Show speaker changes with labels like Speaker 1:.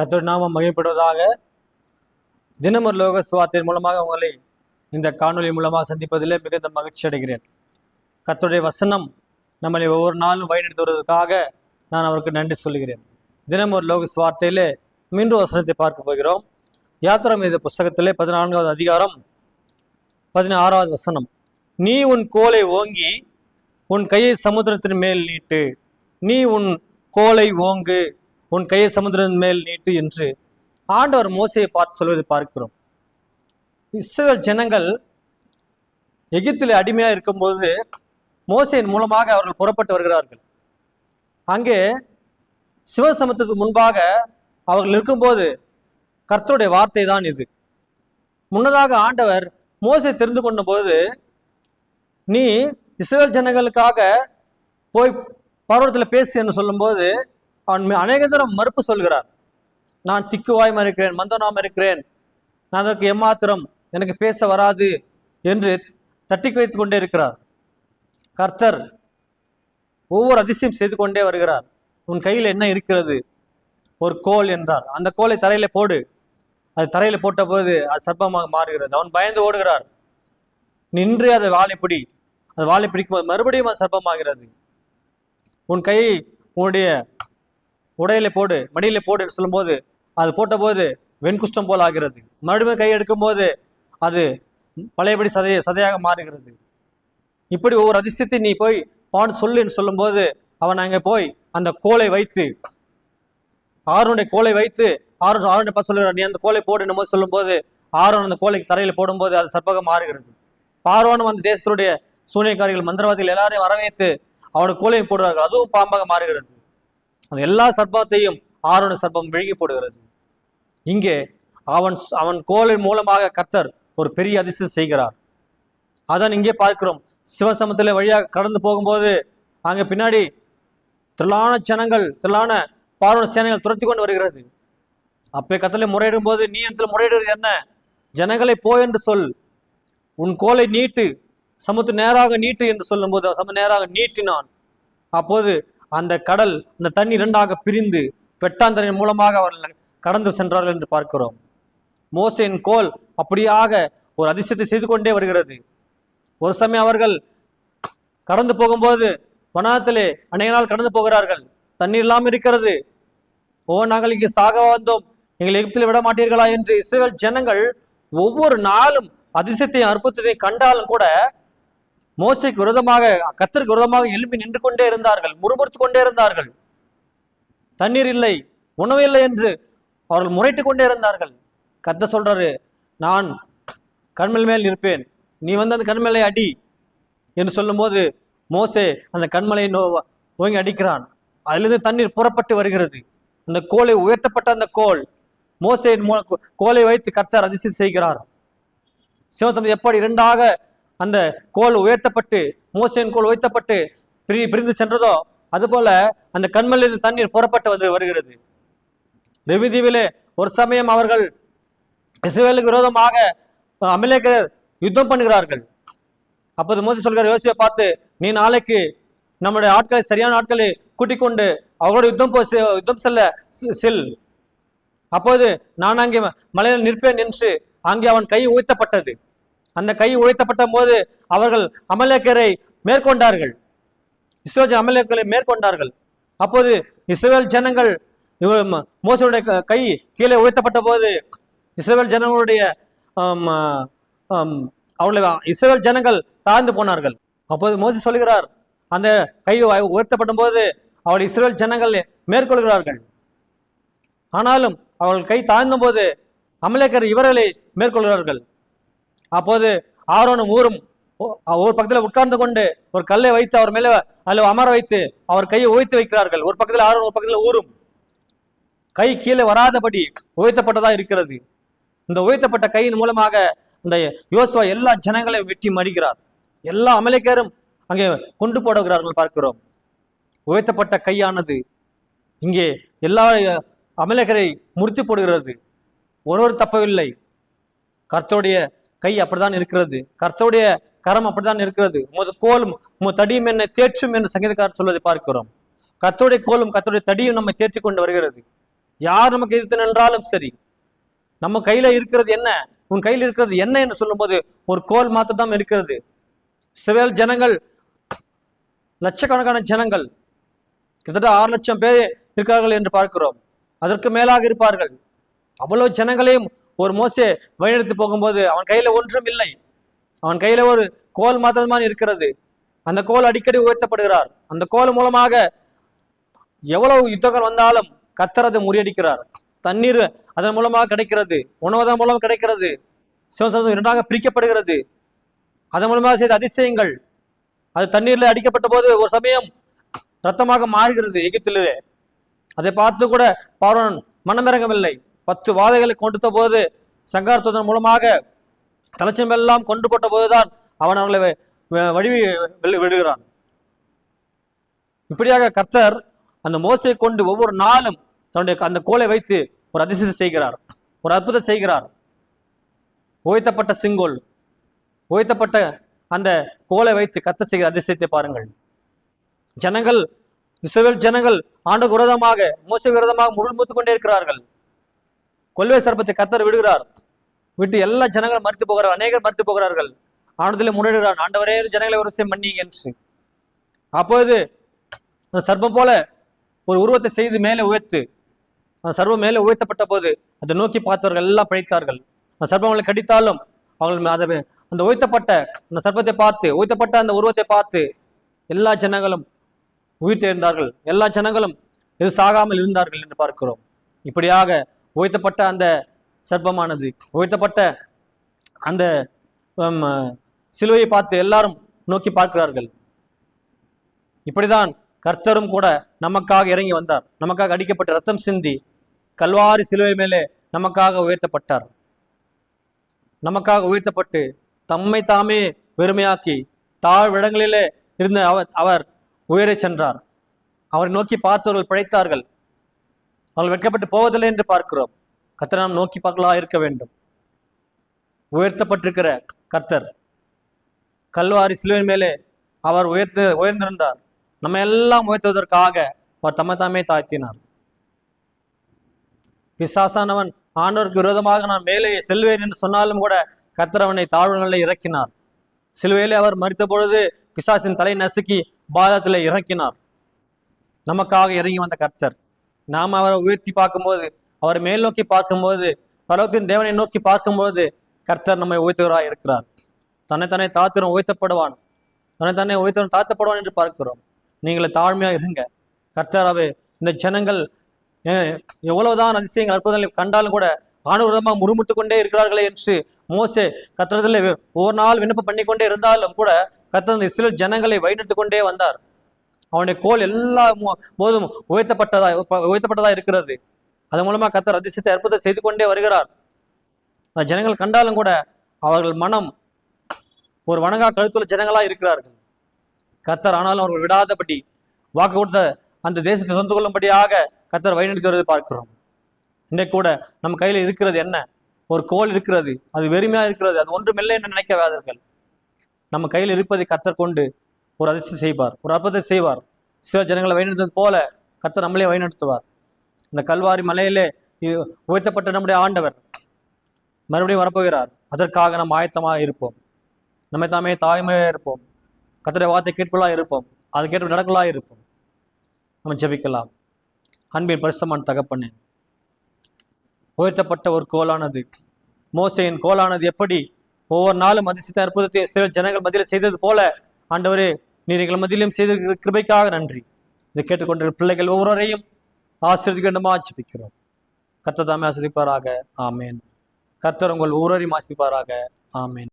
Speaker 1: கத்தோட நாமம் மகிழ்படுவதாக தினமர் லோக சுவார்த்தையின் மூலமாக உங்களை இந்த காணொலி மூலமாக சந்திப்பதில் மிகுந்த மகிழ்ச்சி அடைகிறேன். கத்தோடைய வசனம் நம்மளை ஒவ்வொரு நாளும் வழிநடத்தி வருவதற்காக நான் அவருக்கு நன்றி சொல்கிறேன் தினம் லோக சுவார்த்தையிலே மீண்டும் வசனத்தை பார்க்க போகிறோம். யாத்திரம் இந்த புஸ்தகத்திலே பதினான்காவது அதிகாரம் பதினாறாவது வசனம். நீ உன் கோலை ஓங்கி உன் கையை சமுத்திரத்தின் மேல் நீட்டு. நீ உன் கோலை ஓங்கு உன் கையை சமுத்திரத்தின் மேல் நீட்டு என்று ஆண்டவர் மோசையை பார்த்து சொல்வதை பார்க்கிறோம். இஸ்ரேல் ஜனங்கள் எகிப்தில் அடிமையாக இருக்கும்போது மோசையின் மூலமாக அவர்கள் புறப்பட்டு வருகிறார்கள். அங்கே சிவசமுத்திரத்துக்கு முன்பாக அவர்கள் இருக்கும்போது கர்த்தருடைய வார்த்தை தான் இது. முன்னதாக ஆண்டவர் மோசை தெரிந்து கொண்ட போது நீ இஸ்ரேல் ஜனங்களுக்காக போய் பருவத்தில் பேசு என்று சொல்லும்போது அவன் அநேக தரம் மறுப்பு சொல்கிறார். நான் திக்குவாயம் இருக்கிறேன் மந்தனாம் இருக்கிறேன் நான் அதற்கு எம்மாத்திரம் எனக்கு பேச வராது என்று தட்டி வைத்து கொண்டே இருக்கிறார். கர்த்தர் ஒவ்வொரு அதிசயம் செய்து கொண்டே வருகிறார். உன் கையில் என்ன இருக்கிறது? ஒரு கோல் என்றார். அந்த கோலை தரையில போடு. அது தரையில போட்ட போது அது சர்ப்பமாக மாறுகிறது. அவன் பயந்து ஓடுகிறார். நின்று அதை வாழை பிடி. அது வாழை பிடிக்கும் போது மறுபடியும் அது சர்ப்பமாகிறது. உன் கையை உன்னுடைய உடையில போடு மடியில போடு சொல்லும்போது அது போட்டபோது வெண்குஷ்டம் போல் ஆகிறது. மறுபடியும் கை எடுக்கும்போது அது பழையபடி சதை சதையாக மாறுகிறது. இப்படி ஒவ்வொரு அதிசயத்தை நீ போய் பாடு சொல்லு என்று சொல்லும்போது அவன் அங்கே போய் அந்த கோலை வைத்து ஆரோனுடைய கோலை வைத்து ஆரோன் ஆரோனை பார்த்து சொல்லுகிறார் நீ அந்த கோலை போடுன்னு போது சொல்லும்போது ஆரோன் அந்த கோலை தரையில் போடும்போது அது சர்ப்பகம் மாறுகிறது. பார்வனும் அந்த தேசத்துடைய சூனியக்காரிகள் மந்திரவாதிகள் எல்லாரையும் வரவேற்று அவனுக்கு கோலையும் போடுறார்கள் அதுவும் பாம்பாக மாறுகிறது. அந்த எல்லா சர்ப்பத்தையும் ஆரோன சர்ப்பம் விழுகி போடுகிறது. இங்கே அவன் அவன் கோலின் மூலமாக கர்த்தர் ஒரு பெரிய அதிசயம் செய்கிறார். அதான் இங்கே பார்க்கிறோம். சிவசமத்திலே வழியாக கடந்து போகும்போது அங்கே பின்னாடி திரளான ஜனங்கள் திரளான பார்வன சேனைகள் துரத்தி கொண்டு வருகிறது. அப்பே கத்தலை முறையிடும் போது நீ இடத்துல முறையிடுறது என்ன? ஜனங்களை போ என்று சொல். உன் கோலை நீட்டு. சமத்து நேராக நீட்டு என்று சொல்லும்போது சம நேராக நீட்டினான். அப்போது அந்த கடல் அந்த தண்ணி இரண்டாக பிரிந்து வெட்டாந்தரின் மூலமாக அவர்கள் கடந்து சென்றார்கள் என்று பார்க்கிறோம். மோசையின் கோல் அப்படியாக ஒரு அதிசயத்தை செய்து கொண்டே வருகிறது. ஒரு சமயம் அவர்கள் கடந்து போகும்போது வனாத்திலே அநேக நாள் கடந்து போகிறார்கள். தண்ணீர் இல்லாமல் இருக்கிறது. ஓ நாங்கள் இங்கே சாக வந்தோம். எங்களை எகிப்தில் விட மாட்டீர்களா என்று இஸ்ரேல் ஜனங்கள் ஒவ்வொரு நாளும் அதிசயத்தையும் அற்புதத்தையும் கண்டாலும் கூட மோசைக்கு விரோதமாக கத்தருக்கு விரோதமாக எழுப்பி நின்று கொண்டே இருந்தார்கள் முறுமுறுத்து கொண்டே இருந்தார்கள். தண்ணீர் இல்லை உணவு இல்லை என்று அவர்கள் முறைட்டு கொண்டே இருந்தார்கள். கத்த சொல்றாரு நான் கண்மல் மேல் நிற்பேன் நீ வந்து அந்த கண்மலை அடி என்று சொல்லும்போது மோசே அந்த கண்மலை நோ ஓங்கி அடிக்கிறான். அதிலிருந்து தண்ணீர் புறப்பட்டு வருகிறது. அந்த கோலை உயர்த்தப்பட்ட அந்த கோல் மோசையின் மூல கோலை வைத்து கர்த்தர் அதிசயம் செய்கிறார். சிவத்தம் எப்படி இரண்டாக அந்த கோல் உயர்த்தப்பட்டு மோசையின் கோல் உயர்த்தப்பட்டு பிரி பிரிந்து சென்றதோ அதுபோல அந்த கண்மலிருந்து தண்ணீர் புறப்பட்டு வந்து வருகிறது. ரெவிதீவிலே ஒரு சமயம் அவர்கள் இஸ்ரேலுக்கு விரோதமாக அமலேக்கர் யுத்தம் பண்ணுகிறார்கள். அப்போது மோதி சொல்கிற யோசியை பார்த்து நீ நாளைக்கு நம்முடைய ஆட்களை சரியான ஆட்களை கூட்டிக் கொண்டு அவர்களோட யுத்தம் போ செ- யுத்தம் செல்ல செல். அப்போது நான் அங்கே மலையில் நிற்பேன் என்று அங்கே அவன் கை உயர்த்தப்பட்டது. அந்த கை உயர்த்தப்பட்ட போது அவர்கள் அமலேக்கரை மேற்கொண்டார்கள். இஸ்ரேல் அமலேக்கரை மேற்கொண்டார்கள். அப்போது இஸ்ரேல் ஜனங்கள் மோசனுடைய க- கை கீழே உயர்த்தப்பட்ட போது இஸ்ரேல் ஜனங்களுடைய அவர்களை இஸ்ரேல் ஜனங்கள் தாழ்ந்து போனார்கள். அப்போது மோசி சொல்கிறார் அந்த கை உயர்த்தப்படும் போது அவள் இஸ்ரேல் ஜனங்கள் மேற்கொள்கிறார்கள். ஆனாலும் அவர்கள் கை தாழ்ந்த போது அமலேக்கர் இவர்களை மேற்கொள்கிறார்கள். அப்போது ஆரோனும் ஊரும் ஒரு பக்கத்தில் உட்கார்ந்து கொண்டு ஒரு கல்லை வைத்து அவர் மேலே அதில் அமர வைத்து அவர் கையை உயர்த்து வைக்கிறார்கள். ஒரு பக்கத்தில் ஆரோன் ஒரு பக்கத்தில் ஊரும். கை கீழே வராதபடி உயர்த்தப்பட்டதாக இருக்கிறது. இந்த உயர்த்தப்பட்ட கையின் மூலமாக இந்த யோசுவா எல்லா ஜனங்களையும் வெட்டி மடிக்கிறார். எல்லா அமலேக்கரும் அங்கே கொண்டு போடுகிறார்கள் பார்க்கிறோம். உயர்த்தப்பட்ட கையானது இங்கே எல்லா அமலகரை முறித்து போடுகிறது. ஒருவர் தப்பவில்லை. கர்த்தருடைய கை அப்படிதான் இருக்கிறது. கர்த்தருடைய கரம் அப்படிதான் இருக்கிறது. உமது கோலும் உமது தடியும் என்னை தேற்றும் என்று சங்கீதக்காரர் சொல்வதை பார்க்கிறோம். கர்த்தருடைய கோலும் கர்த்தருடைய தடியும் நம்மை தேற்றி கொண்டு வருகிறது. யார் நமக்கு எதிர்த்து நின்றாலும் சரி நம்ம கையில இருக்கிறது என்ன? உன் கையில் இருக்கிறது என்ன என்று சொல்லும்போது ஒரு கோல் மாத்திரம் தான் இருக்கிறது. சிவேல் ஜனங்கள் லட்சக்கணக்கான ஜனங்கள் கிட்டத்தட்ட ஆறு லட்சம் பேர் இருக்கிறார்கள் என்று பார்க்கிறோம். அதற்கு மேலாக இருப்பார்கள். அவ்வளவு ஜனங்களையும் ஒரு மோசே வழிநடத்தி போகும்போது அவன் கையில ஒன்றும் இல்லை. அவன் கையில ஒரு கோல் மாத்திரம்தான் இருக்கிறது. அந்த கோல் அடிக்கடி உயர்த்தப்படுகிறார். அந்த கோல் மூலமாக எவ்வளவு யுத்தங்கள் வந்தாலும் கத்தர் அதை முறியடிக்கிறார். தண்ணீர் அதன் மூலமாக கிடைக்கிறது. உணவதன் மூலம் கிடைக்கிறது. சிவசம் இரண்டாக பிரிக்கப்படுகிறது. அதன் மூலமாக செய்த அதிசயங்கள். அது தண்ணீர்ல அடிக்கப்பட்ட போது ஒரு சமயம் ரத்தமாக மாறுகிறது எகிப்திலே. அதை பார்த்து கூட பார்வன் மனமிறங்கவில்லை பத்து வாதைகளை கொண்டுத்த போது சங்காரத்துவதன் மூலமாக தலைச்சம் எல்லாம் கொண்டு போட்ட போதுதான் அவன் அவர்களை வ- விடுகிறான். இப்படியாக கர்த்தர் அந்த மோசையை கொண்டு ஒவ்வொரு நாளும் தன்னுடைய அந்த கோலை வைத்து ஒரு அதிசயத்தை செய்கிறார். ஒரு அற்புதம் செய்கிறார். உயர்த்தப்பட்ட செங்கோல் உயர்த்தப்பட்ட அந்த கோலை வைத்து கத்த செய்கிற அதிசயத்தை பாருங்கள். ஜனங்கள் இஸ்ரவேல் ஜனங்கள் ஆண்டு விரோதமாக மோச விரோதமாக முழுமுத்து கொண்டே இருக்கிறார்கள். கொல்வை சர்ப்பத்தை கத்தர் விடுகிறார். விட்டு எல்லா ஜனங்களும் மறுத்து போகிறார். அநேகர் மறுத்து போகிறார்கள். ஆனதிலே முன்னேறுகிறான் ஆண்டவரே ஜனங்களை ஒரு விஷயம் மன்னிங்க என்று. அப்போது அந்த சர்ப்பம் போல ஒரு உருவத்தை செய்து மேலே உயர்த்து அந்த சர்வம் மேலே உயர்த்தப்பட்ட போது அதை நோக்கி பார்த்தவர்கள் எல்லாம் பிழைத்தார்கள். அந்த சர்ப்பம் அவங்களை கடித்தாலும் அவர்கள் அதை அந்த உயர்த்தப்பட்ட அந்த சர்ப்பத்தை பார்த்து உயர்த்தப்பட்ட அந்த உருவத்தை பார்த்து எல்லா ஜனங்களும் உயிர் தேர்ந்தார்கள் எல்லா ஜனங்களும் இது சாகாமல் இருந்தார்கள் என்று பார்க்கிறோம். இப்படியாக உயர்த்தப்பட்ட அந்த சர்ப்பமானது உயர்த்தப்பட்ட அந்த சிலுவையை பார்த்து எல்லாரும் நோக்கி பார்க்கிறார்கள். இப்படிதான் கர்த்தரும் கூட நமக்காக இறங்கி வந்தார். நமக்காக அடிக்கப்பட்ட ரத்தம் சிந்தி கல்வாரி சிலுவை மேலே நமக்காக உயர்த்தப்பட்டார். நமக்காக உயர்த்தப்பட்டு தம்மை தாமே வெறுமையாக்கி தாழ்விடங்களிலே இருந்த அவர் அவர் உயரச் சென்றார். அவரை நோக்கி பார்த்தவர்கள் பிழைத்தார்கள். அவள் வெட்கப்பட்டு போவதில்லை என்று பார்க்கிறோம். கர்த்தர் நாம் நோக்கி பார்க்கலா இருக்க வேண்டும். உயர்த்தப்பட்டிருக்கிற கர்த்தர் கல்வாரி சிலுவையின் மேலே அவர் உயர்த்து உயர்ந்திருந்தார். நம்ம எல்லாம் உயர்த்துவதற்காக அவர் தம்மை தாமே தாழ்த்தினார். பிசாசானவன் ஆண்டோருக்கு விரோதமாக நான் மேலே செல்வேன் என்று சொன்னாலும் கூட கர்த்தர் அவனை தாழ்வுகளில் இறக்கினார். சிலுவையிலே அவர் மறித்த பொழுது பிசாசின் தலை நசுக்கி பாதத்தில் இறக்கினார். நமக்காக இறங்கி வந்த கர்த்தர். நாம் அவரை உயர்த்தி பார்க்கும்போது அவரை மேல் நோக்கி பார்க்கும்போது பரவத்தின் தேவனை நோக்கி பார்க்கும்போது கர்த்தர் நம்மை உயர்த்துவராக இருக்கிறார். தன்னைத்தானே தாத்திரம் உயர்த்தப்படுவான். தன்னைத்தானே உயர்த்தவன் தாழ்த்தப்படுவான் என்று பார்க்கிறோம். நீங்கள் தாழ்மையாக இருங்க. கர்த்தராவே இந்த ஜனங்கள் எவ்வளவுதான் அதிசயங்கள் அற்புதங்களை கண்டாலும் கூட ஆணுவிதமாக முறுமுட்டு கொண்டே இருக்கிறார்களே என்று மோசே கத்திரத்தில் ஒவ்வொரு நாள் விண்ணப்பம் பண்ணி கொண்டே இருந்தாலும் கூட கத்திர இஸ்ரேல் ஜனங்களை வழிநடத்து கொண்டே வந்தார். அவனுடைய கோல் எல்லா மோ- போதும் உயர்த்தப்பட்டதா உயர்த்தப்பட்டதா இருக்கிறது. அதன் மூலமா கத்தர் அதிசயத்தை அற்புதம் செய்து கொண்டே வருகிறார். அந்த ஜனங்கள் கண்டாலும் கூட அவர்கள் மனம் ஒரு வணங்கா கழுத்துள்ள ஜனங்களா இருக்கிறார்கள். கத்தர் ஆனாலும் அவர்கள் விடாதபடி வாக்கு கொடுத்த அந்த தேசத்தை சொந்து கொள்ளும்படியாக கத்தர் வழிநடத்தி பார்க்கிறோம். இன்றைக்கு கூட நம்ம கையில் இருக்கிறது என்ன? ஒரு கோல் இருக்கிறது. அது வெறுமையா இருக்கிறது. அது ஒன்றுமில்லை என்று நினைக்க வேதர்கள் நம்ம கையில் இருப்பதை கத்தர் கொண்டு ஒரு அதிசயம் செய்வார். ஒரு அற்புதத்தை செய்வார். சில ஜனங்களை வழிநடத்துவது போல கத்தர் நம்மளே வழிநடத்துவார். இந்த கல்வாரி மலையிலே உயர்த்தப்பட்ட நம்முடைய ஆண்டவர் மறுபடியும் வரப்போகிறார். அதற்காக நாம் ஆயத்தமாக இருப்போம். நம்மை தாமே தாய்மையாக இருப்போம். கத்தரை வார்த்தை கேட்பலாக இருப்போம். அதுக்கேற்ப நடக்கலாக இருப்போம். நம்ம ஜெபிக்கலாம். அன்பின் பரிசுமான தகப்பண்ணு உயர்த்தப்பட்ட ஒரு கோலானது மோசையின் கோலானது எப்படி ஒவ்வொரு நாளும் அதிசயத்த அற்புதத்தை சில ஜனங்கள் மத்தியில் செய்தது போல ஆண்டவரே நீர் எங்கள் மத்தியிலும் செய்த கிருபைக்காக நன்றி. இதை கேட்டுக்கொண்டிருக்கிற பிள்ளைகள் ஒவ்வொருவரையும் ஆசிரியர் வேண்டுமா ஜெபிக்கிறோம் கர்த்தர் தாமே ஆசிரிப்பாராக ஆமேன். கர்த்தர் உங்கள் ஒவ்வொருவரையும் ஆசிரிப்பாராக ஆமேன்.